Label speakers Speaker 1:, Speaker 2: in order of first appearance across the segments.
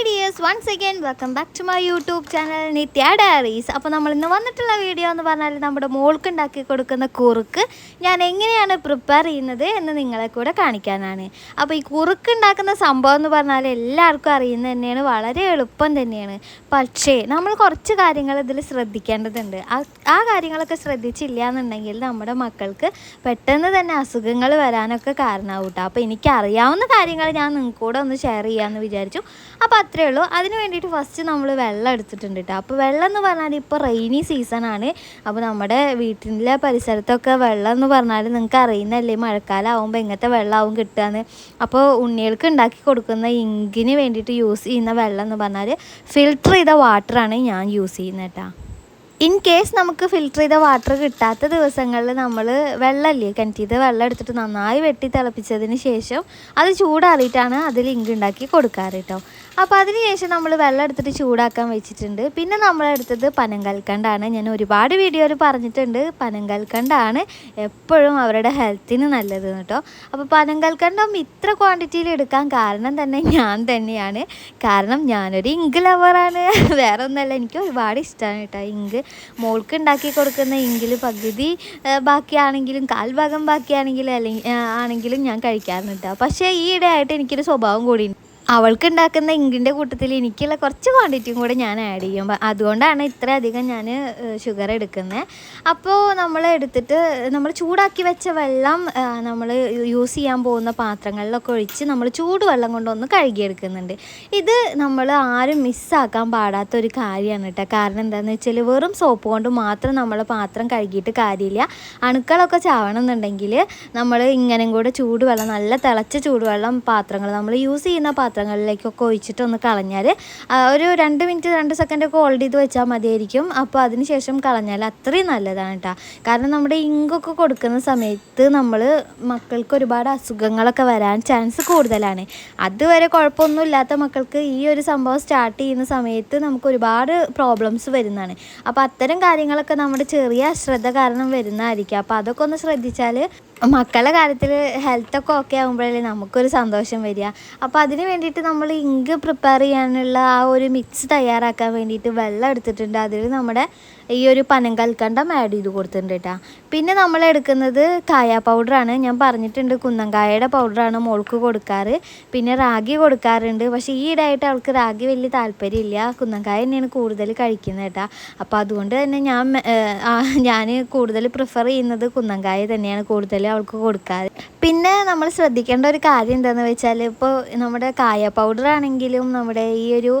Speaker 1: Hi dears once again welcome back to my YouTube channel Nithya diaries അപ്പോൾ നമ്മൾ ഇന്ന് വന്നിട്ടുള്ള വീഡിയോ എന്ന് പറഞ്ഞാൽ നമ്മുടെ മോൾക്ക് ഉണ്ടാക്കി കൊടുക്കുന്ന കുറുക്ക് ഞാൻ എങ്ങനെയാണ് പ്രിപ്പയർ ചെയ്യുന്നത് എന്ന് നിങ്ങളെ കൂടെ കാണിക്കാനാണ്. അപ്പോൾ ഈ കുറുക്ക് ഉണ്ടാക്കുന്ന സംഭവം എന്ന് പറഞ്ഞാൽ എല്ലാവർക്കും അറിയുന്നത് തന്നെയാണ് വളരെ എളുപ്പം തന്നെയാണ്. പക്ഷേ നമ്മൾ കുറച്ച് കാര്യങ്ങൾ ഇതിൽ ശ്രദ്ധിക്കേണ്ടതുണ്ട്. ആ കാര്യങ്ങളൊക്കെ ശ്രദ്ധിച്ചില്ല എന്നുണ്ടെങ്കിൽ നമ്മുടെ മക്കൾക്ക് പെട്ടെന്ന് തന്നെ അസുഖങ്ങൾ വരാനൊക്കെ കാരണമാവും കേട്ടോ അപ്പോൾ എനിക്കറിയാവുന്ന കാര്യങ്ങൾ ഞാൻ നിങ്ങൾക്കൂടെ ഒന്ന് ഷെയർ ചെയ്യാമെന്ന് വിചാരിച്ചു. അപ്പോൾ അത്രയേ ഉള്ളൂ. അതിന് വേണ്ടിയിട്ട് ഫസ്റ്റ് നമ്മൾ വെള്ളം എടുത്തിട്ടുണ്ട് കേട്ടോ അപ്പോൾ വെള്ളം എന്ന് പറഞ്ഞാൽ ഇപ്പോൾ റെയിനി സീസണാണ് അപ്പോൾ നമ്മുടെ വീട്ടിലെ പരിസരത്തൊക്കെ വെള്ളം എന്ന് പറഞ്ഞാൽ നിങ്ങൾക്ക് അറിയുന്നല്ലേ മഴക്കാലം ആകുമ്പോൾ എങ്ങനത്തെ വെള്ളമാവും കിട്ടുകയെന്ന് അപ്പോൾ ഉണ്ണികൾക്ക് ഉണ്ടാക്കി കൊടുക്കുന്ന ഇങ്കിന് വേണ്ടിയിട്ട് യൂസ് ചെയ്യുന്ന വെള്ളം എന്ന് പറഞ്ഞാൽ ഫിൽട്ടർ ചെയ്ത വാട്ടറാണ് ഞാൻ യൂസ് ചെയ്യുന്നത് കേട്ടോ ഇൻ കേസ് നമുക്ക് ഫിൽറ്റർ ചെയ്ത വാട്ടർ കിട്ടാത്ത ദിവസങ്ങളിൽ നമ്മൾ വെള്ളമില്ലേ കിണറ്റിയത് വെള്ളം എടുത്തിട്ട് നന്നായി വെട്ടി തിളപ്പിച്ചതിന് ശേഷം അത് ചൂടാറിയിട്ടാണ് അതിൽ ഇങ്ക് ഉണ്ടാക്കി കൊടുക്കാറ് കേട്ടോ അപ്പോൾ അതിന് ശേഷം നമ്മൾ വെള്ളം എടുത്തിട്ട് ചൂടാക്കാൻ വെച്ചിട്ടുണ്ട്. പിന്നെ നമ്മൾ നമ്മളെടുത്തത് പനങ്കൽക്കണ്ടാണ് ഞാൻ ഒരുപാട് വീഡിയോയിൽ പറഞ്ഞിട്ടുണ്ട്. പനങ്കൽക്കണ്ടാണ് എപ്പോഴും അവരുടെ ഹെൽത്തിന് നല്ലത് കേട്ടോ. അപ്പോൾ പനങ്കൽക്കണ്ടം ഇത്ര ക്വാണ്ടിറ്റിയിൽ എടുക്കാൻ കാരണം തന്നെ ഞാൻ തന്നെയാണ്. കാരണം ഞാനൊരു ഇങ്ക് ലവറാണ് വേറെ ഒന്നല്ല എനിക്ക് ഒരുപാട് ഇഷ്ടമാണ് കേട്ടോ ഇങ്ക് മോൾക്ക് ഉണ്ടാക്കി കൊടുക്കുന്ന ഇങ്കിൽ പകുതി ബാക്കിയാണെങ്കിലും കാൽഭാഗം ബാക്കിയാണെങ്കിലും അല്ലെങ്കിൽ ആണെങ്കിലും ഞാൻ കഴിക്കാറുണ്ട് കേട്ടോ. പക്ഷേ ഈ ഇടയായിട്ട് എനിക്കൊരു സ്വഭാവം കൂടി അവൾക്ക് ഉണ്ടാക്കുന്ന ഇങ്കിന്റെ കൂട്ടത്തിൽ എനിക്കുള്ള കുറച്ച് ക്വാണ്ടിറ്റിയും കൂടെ ഞാൻ ആഡ് ചെയ്യും. അതുകൊണ്ടാണ് ഇത്രയധികം ഞാൻ ഷുഗർ എടുക്കുന്നത് അപ്പോൾ നമ്മൾ എടുത്തിട്ട് നമ്മൾ ചൂടാക്കി വെച്ച വെള്ളം നമ്മൾ യൂസ് ചെയ്യാൻ പോകുന്ന പാത്രങ്ങളിലൊക്കെ ഒഴിച്ച് നമ്മൾ ചൂടുവെള്ളം കൊണ്ടൊന്ന് കഴുകിയെടുക്കുന്നുണ്ട്. ഇത് നമ്മൾ ആരും മിസ്സാക്കാൻ പാടാത്ത ഒരു കാര്യമാണ് കേട്ടോ കാരണം എന്താണെന്ന് വെച്ചാൽ വെറും സോപ്പ് കൊണ്ട് മാത്രം നമ്മൾ പാത്രം കഴുകിയിട്ട് കാര്യമില്ല. അണുക്കളൊക്കെ ചാവണമെന്നുണ്ടെങ്കിൽ നമ്മൾ ഇങ്ങനെയും കൂടെ ചൂടുവെള്ളം നല്ല തിളച്ച ചൂടുവെള്ളം പാത്രങ്ങൾ നമ്മൾ യൂസ് ചെയ്യുന്ന പാത്രങ്ങളിലേക്കൊക്കെ ഒഴിച്ചിട്ട് ഒന്ന് കളഞ്ഞാൽ ഒരു രണ്ട് മിനിറ്റ് രണ്ട് സെക്കൻഡ് ഒക്കെ ഹോൾഡ് ചെയ്ത് വെച്ചാൽ മതിയായിരിക്കും. അപ്പോൾ അതിന് ശേഷം കളഞ്ഞാൽ അത്രയും നല്ലതാണ് കേട്ടോ കാരണം നമ്മുടെ ഇങ്കൊക്കെ കൊടുക്കുന്ന സമയത്ത് നമ്മൾ മക്കൾക്ക് ഒരുപാട് അസുഖങ്ങളൊക്കെ വരാൻ ചാൻസ് കൂടുതലാണ്. അതുവരെ കുഴപ്പമൊന്നും ഇല്ലാത്ത മക്കൾക്ക് ഈ ഒരു സംഭവം സ്റ്റാർട്ട് ചെയ്യുന്ന സമയത്ത് നമുക്ക് ഒരുപാട് പ്രോബ്ലംസ് വരുന്നതാണ്. അപ്പോൾ അത്തരം കാര്യങ്ങളൊക്കെ നമ്മുടെ ചെറിയ അശ്രദ്ധ കാരണം വരുന്നതായിരിക്കും. അപ്പോൾ അതൊക്കെ ഒന്ന് ശ്രദ്ധിച്ചാൽ മക്കളുടെ കാര്യത്തിൽ ഹെൽത്തൊക്കെ ഓക്കെ ആകുമ്പോഴല്ലേ നമുക്കൊരു സന്തോഷം വരിക. അപ്പോൾ അതിന് വേണ്ടിയിട്ട് നമ്മൾ ഇങ്ക് പ്രിപ്പയർ ചെയ്യാനുള്ള ആ ഒരു മിക്സ് തയ്യാറാക്കാൻ വേണ്ടിയിട്ട് വെള്ളം എടുത്തിട്ടുണ്ട്. അതിൽ നമ്മുടെ ഈ ഒരു പനങ്കൽക്കണ്ടം ആഡ് ചെയ്ത് കൊടുത്തിട്ടുണ്ട് കേട്ടോ പിന്നെ നമ്മൾ എടുക്കുന്നത് കായ പൗഡറാണ് ഞാൻ പറഞ്ഞിട്ടുണ്ട് കുന്നങ്കായയുടെ പൗഡറാണ് മോൾക്ക് കൊടുക്കാറ്. പിന്നെ റാഗി കൊടുക്കാറുണ്ട്. പക്ഷേ ഈ ഇടായിട്ട് അവൾക്ക് റാഗി വലിയ താല്പര്യമില്ല. കുന്നങ്കായ തന്നെയാണ് കൂടുതൽ കഴിക്കുന്നത് കേട്ടോ അപ്പോൾ അതുകൊണ്ട് തന്നെ ഞാൻ ഞാൻ കൂടുതൽ പ്രിഫർ ചെയ്യുന്നത് കുന്നങ്കായ തന്നെയാണ് കൂടുതൽ അവൾക്ക് കൊടുക്കാറ് പിന്നെ നമ്മൾ ശ്രദ്ധിക്കേണ്ട ഒരു കാര്യം എന്താണെന്ന് വെച്ചാൽ ഇപ്പോൾ നമ്മുടെ കായ പൗഡർ ആണെങ്കിലും നമ്മുടെ ഈ ഒരു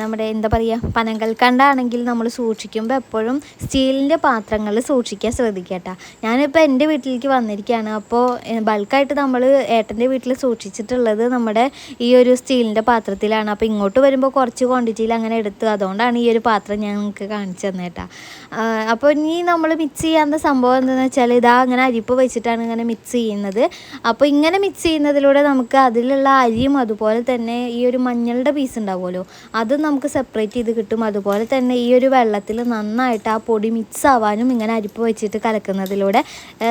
Speaker 1: നമ്മുടെ എന്താ പറയുക പനങ്കൽക്കണ്ടാണെങ്കിലും നമ്മൾ സൂക്ഷിക്കുമ്പോൾ എപ്പോഴും സ്റ്റീലിന്റെ പാത്രങ്ങൾ സൂക്ഷിക്കാൻ ശ്രദ്ധിക്കട്ടെ. കേട്ടോ ഞാനിപ്പോൾ എന്റെ വീട്ടിലേക്ക് വന്നിരിക്കുകയാണ് അപ്പോൾ ബൾക്കായിട്ട് നമ്മൾ ഏട്ടന്റെ വീട്ടിൽ സൂക്ഷിച്ചിട്ടുള്ളത് നമ്മുടെ ഈ ഒരു സ്റ്റീലിന്റെ പാത്രത്തിലാണ്. അപ്പോൾ ഇങ്ങോട്ട് വരുമ്പോൾ കുറച്ച് ക്വാണ്ടിറ്റിയിൽ അങ്ങനെ എടുത്തു അതുകൊണ്ടാണ് ഈ ഒരു പാത്രം ഞാൻ നിങ്ങൾക്ക് കാണിച്ചു തന്നേട്ടാ അപ്പോൾ ഇനി നമ്മൾ മിക്സ് ചെയ്യാവുന്ന സംഭവം എന്താണെന്ന് വെച്ചാൽ ഇതാ അങ്ങനെ അരിപ്പ് വെച്ചിട്ടാണ് ഇങ്ങനെ മിക്സ് ചെയ്യുന്നത്. അപ്പോൾ ഇങ്ങനെ മിക്സ് ചെയ്യുന്നതിലൂടെ നമുക്ക് അതിലുള്ള അരിയും അതുപോലെ തന്നെ ഈ ഒരു മഞ്ഞളുടെ പീസ് ഉണ്ടാവുമല്ലോ അതും നമുക്ക് സെപ്പറേറ്റ് ചെയ്ത് കിട്ടും. അതുപോലെ തന്നെ ഈ ഒരു വെള്ളത്തിൽ നന്നായിട്ട് ആ പൊടി മിക്സ് ആവാനും ഇങ്ങനെ അരിപ്പ് വെച്ചിട്ട് കലക്കുന്നതിലൂടെ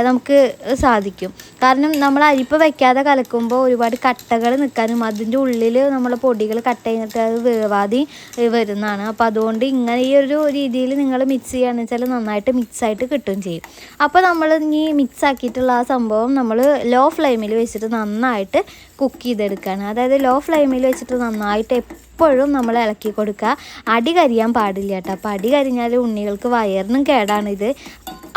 Speaker 1: നമുക്ക് സാധിക്കും. കാരണം നമ്മൾ അരിപ്പ് വെക്കാതെ കലക്കുമ്പോൾ ഒരുപാട് കട്ടകൾ നിൽക്കാനും അതിന്റെ ഉള്ളിൽ നമ്മൾ പൊടികൾ കട്ട് ചെയ്തിട്ട് അത് വേവാതി വരുന്നതാണ്. അപ്പോൾ അതുകൊണ്ട് ഇങ്ങനെ ഈ ഒരു രീതിയിൽ നിങ്ങൾ മിക്സ് ചെയ്യുകയാണെന്ന് വെച്ചാൽ നന്നായിട്ട് മിക്സ് ആയിട്ട് കിട്ടുകയും ചെയ്യും. അപ്പോൾ നമ്മൾ ഇനി മിക്സ് ആക്കിയിട്ടുള്ള ആ സംഭവം നമ്മൾ ലോ ഫ്ലെയിമിൽ വെച്ചിട്ട് നന്നായിട്ട് കുക്ക് ചെയ്തെടുക്കുകയാണ് അതായത് ലോ ഫ്ലെയിമിൽ വെച്ചിട്ട് നന്നായിട്ട് എപ്പോഴും നമ്മൾ ഇളക്കി കൊടുക്കുക. അടി കരിയാൻ പാടില്ല കേട്ടോ. അപ്പോൾ അടി കരിഞ്ഞാൽ ഉണ്ണികൾക്ക് വയറിനും കേടാണിത്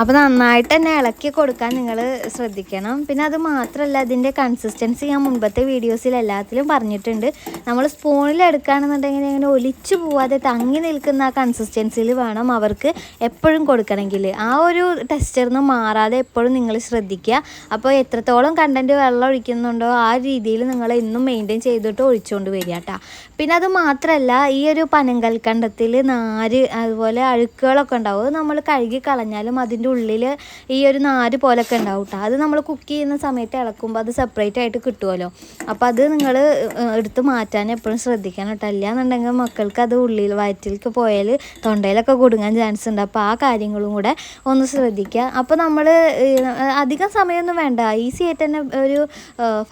Speaker 1: അപ്പോൾ നന്നായിട്ട് തന്നെ ഇളക്കി കൊടുക്കാൻ നിങ്ങൾ ശ്രദ്ധിക്കണം. പിന്നെ അത് മാത്രമല്ല അതിന്റെ കൺസിസ്റ്റൻസി ഞാൻ മുൻപത്തെ വീഡിയോസിൽ എല്ലാത്തിലും പറഞ്ഞിട്ടുണ്ട്. നമ്മൾ സ്പൂണിൽ എടുക്കുകയാണെന്നുണ്ടെങ്കിൽ ഇങ്ങനെ ഒലിച്ചു പോവാതെ തങ്ങി നിൽക്കുന്ന ആ കൺസിസ്റ്റൻസിയിൽ വേണം അവർക്ക് എപ്പോഴും കൊടുക്കണമെങ്കിൽ. ആ ഒരു ടെക്സ്ചറിൽ നിന്ന് മാറാതെ എപ്പോഴും നിങ്ങൾ ശ്രദ്ധിക്കുക. അപ്പോൾ എത്രത്തോളം കണ്ടന്റ് വെള്ളം ഒഴിക്കുന്നുണ്ടോ ആ രീതിയിൽ നിങ്ങൾ എന്നും മെയിന്റെയിൻ ചെയ്തിട്ട് ഒഴിച്ചുകൊണ്ട് വരിക കേട്ടോ പിന്നെ അത് മാത്രമല്ല ഈ ഒരു പനങ്കൽക്കണ്ടത്തിൽ നാര് അതുപോലെ അഴുക്കുകളൊക്കെ ഉണ്ടാവും. നമ്മൾ കഴുകി കളഞ്ഞാലും അതിന്റെ ഉള്ളിൽ ഈ ഒരു നാര് പോലൊക്കെ ഉണ്ടാവും കേട്ടോ അത് നമ്മൾ കുക്ക് ചെയ്യുന്ന സമയത്ത് ഇളക്കുമ്പോൾ അത് സെപ്പറേറ്റ് ആയിട്ട് കിട്ടുമല്ലോ അപ്പോൾ അത് നിങ്ങൾ എടുത്ത് മാറ്റാൻ എപ്പോഴും ശ്രദ്ധിക്കണം കേട്ടോ അല്ലാന്നുണ്ടെങ്കിൽ മക്കൾക്ക് അത് ഉള്ളിൽ വയറ്റിലേക്ക് പോയാൽ തൊണ്ടയിലൊക്കെ കൊടുങ്ങാൻ ചാൻസ് ഉണ്ട്. അപ്പോൾ ആ കാര്യങ്ങളും കൂടെ ഒന്ന് ശ്രദ്ധിക്കുക. അപ്പോൾ നമ്മൾ അധികം സമയമൊന്നും വേണ്ട. ഈസി ആയിട്ട് തന്നെ ഒരു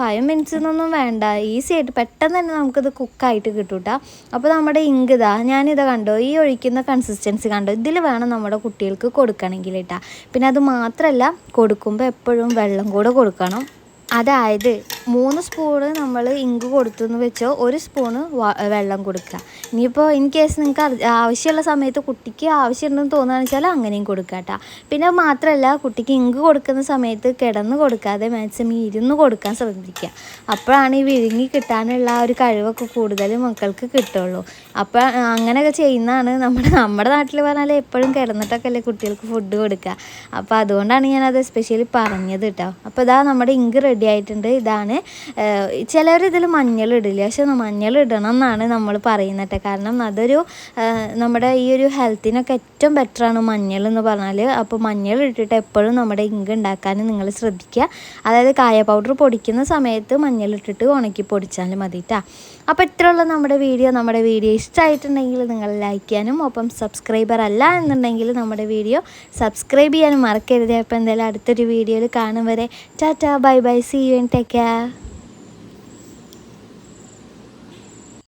Speaker 1: ഫൈവ് മിനിറ്റ്സ് എന്നൊന്നും വേണ്ട. ഈസി ആയിട്ട് പെട്ടെന്ന് തന്നെ നമുക്കിത് കുക്കായിട്ട് കിട്ടും കേട്ടോ അപ്പോൾ നമ്മുടെ ഇങ്ക് ഇതാ ഞാനിത് കണ്ടോ ഈ ഒഴിക്കുന്ന കൺസിസ്റ്റൻസി കണ്ടോ ഇതിൽ വേണം നമ്മുടെ കുട്ടികൾക്ക് കൊടുക്കണമെങ്കിൽ കേട്ടോ പിന്നെ അത് മാത്രമല്ല കൊടുക്കുമ്പോൾ എപ്പോഴും വെള്ളം കൂടെ കൊടുക്കണം. അതായത് മൂന്ന് സ്പൂണ് നമ്മൾ ഇങ്ക് കൊടുത്തു എന്ന് വെച്ചോ ഒരു സ്പൂണ് വെള്ളം കൊടുക്കുക ഇനിയിപ്പോൾ ഇൻ കേസ് നിങ്ങൾക്ക് ആവശ്യമുള്ള സമയത്ത് കുട്ടിക്ക് ആവശ്യമുണ്ടെന്ന് തോന്നുകയാണെന്ന് വെച്ചാൽ അങ്ങനെയും കൊടുക്കുക കേട്ടോ പിന്നെ മാത്രമല്ല കുട്ടിക്ക് ഇങ്ക് കൊടുക്കുന്ന സമയത്ത് കിടന്ന് കൊടുക്കാതെ മാക്സിമം ഇരുന്ന് കൊടുക്കാൻ ശ്രദ്ധിക്കുക അപ്പോഴാണ് ഈ വിഴുങ്ങി കിട്ടാനുള്ള ഒരു കഴിവൊക്കെ കൂടുതൽ മക്കൾക്ക് കിട്ടുള്ളൂ. അപ്പോൾ അങ്ങനെയൊക്കെ ചെയ്യുന്നതാണ് നമ്മുടെ നമ്മുടെ നാട്ടിൽ പറഞ്ഞാൽ എപ്പോഴും കിടന്നിട്ടൊക്കെ അല്ലേ കുട്ടികൾക്ക് ഫുഡ് കൊടുക്കുക അപ്പോൾ അതുകൊണ്ടാണ് ഞാനത് എസ്പെഷ്യലി പറഞ്ഞത് കേട്ടോ അപ്പോൾ ഇതാ നമ്മുടെ ഇങ്ക് റെഡി ആയിട്ടുണ്ട് ഇതാണ്. ചിലർ ഇതിൽ മഞ്ഞൾ ഇടില്ല പക്ഷെ മഞ്ഞൾ ഇടണം എന്നാണ് നമ്മൾ പറയുന്നത്. കാരണം അതൊരു നമ്മുടെ ഈ ഒരു ഹെൽത്തിനൊക്കെ ഏറ്റവും ബെറ്ററാണ് മഞ്ഞൾ എന്ന് പറഞ്ഞാൽ അപ്പോൾ മഞ്ഞൾ ഇട്ടിട്ട് എപ്പോഴും നമ്മുടെ ഇങ്ക് ഉണ്ടാക്കാൻ നിങ്ങൾ ശ്രദ്ധിക്കുക. അതായത് കായ പൗഡർ പൊടിക്കുന്ന സമയത്ത് മഞ്ഞൾ ഇട്ടിട്ട് ഉണക്കി പൊടിച്ചാൽ മതി അപ്പോൾ ഇത്രയുള്ള നമ്മുടെ വീഡിയോ. നമ്മുടെ വീഡിയോ ഇഷ്ടമായിട്ടുണ്ടെങ്കിൽ നിങ്ങൾ ലൈക്ക് ചെയ്യാനും ഒപ്പം സബ്സ്ക്രൈബർ അല്ല എന്നുണ്ടെങ്കിൽ നമ്മുടെ വീഡിയോ സബ്സ്ക്രൈബ് ചെയ്യാനും മറക്കരുത്. അപ്പോൾ എന്തായാലും അടുത്തൊരു വീഡിയോയിൽ കാണും വരെ. Tata bye bye. See you and take care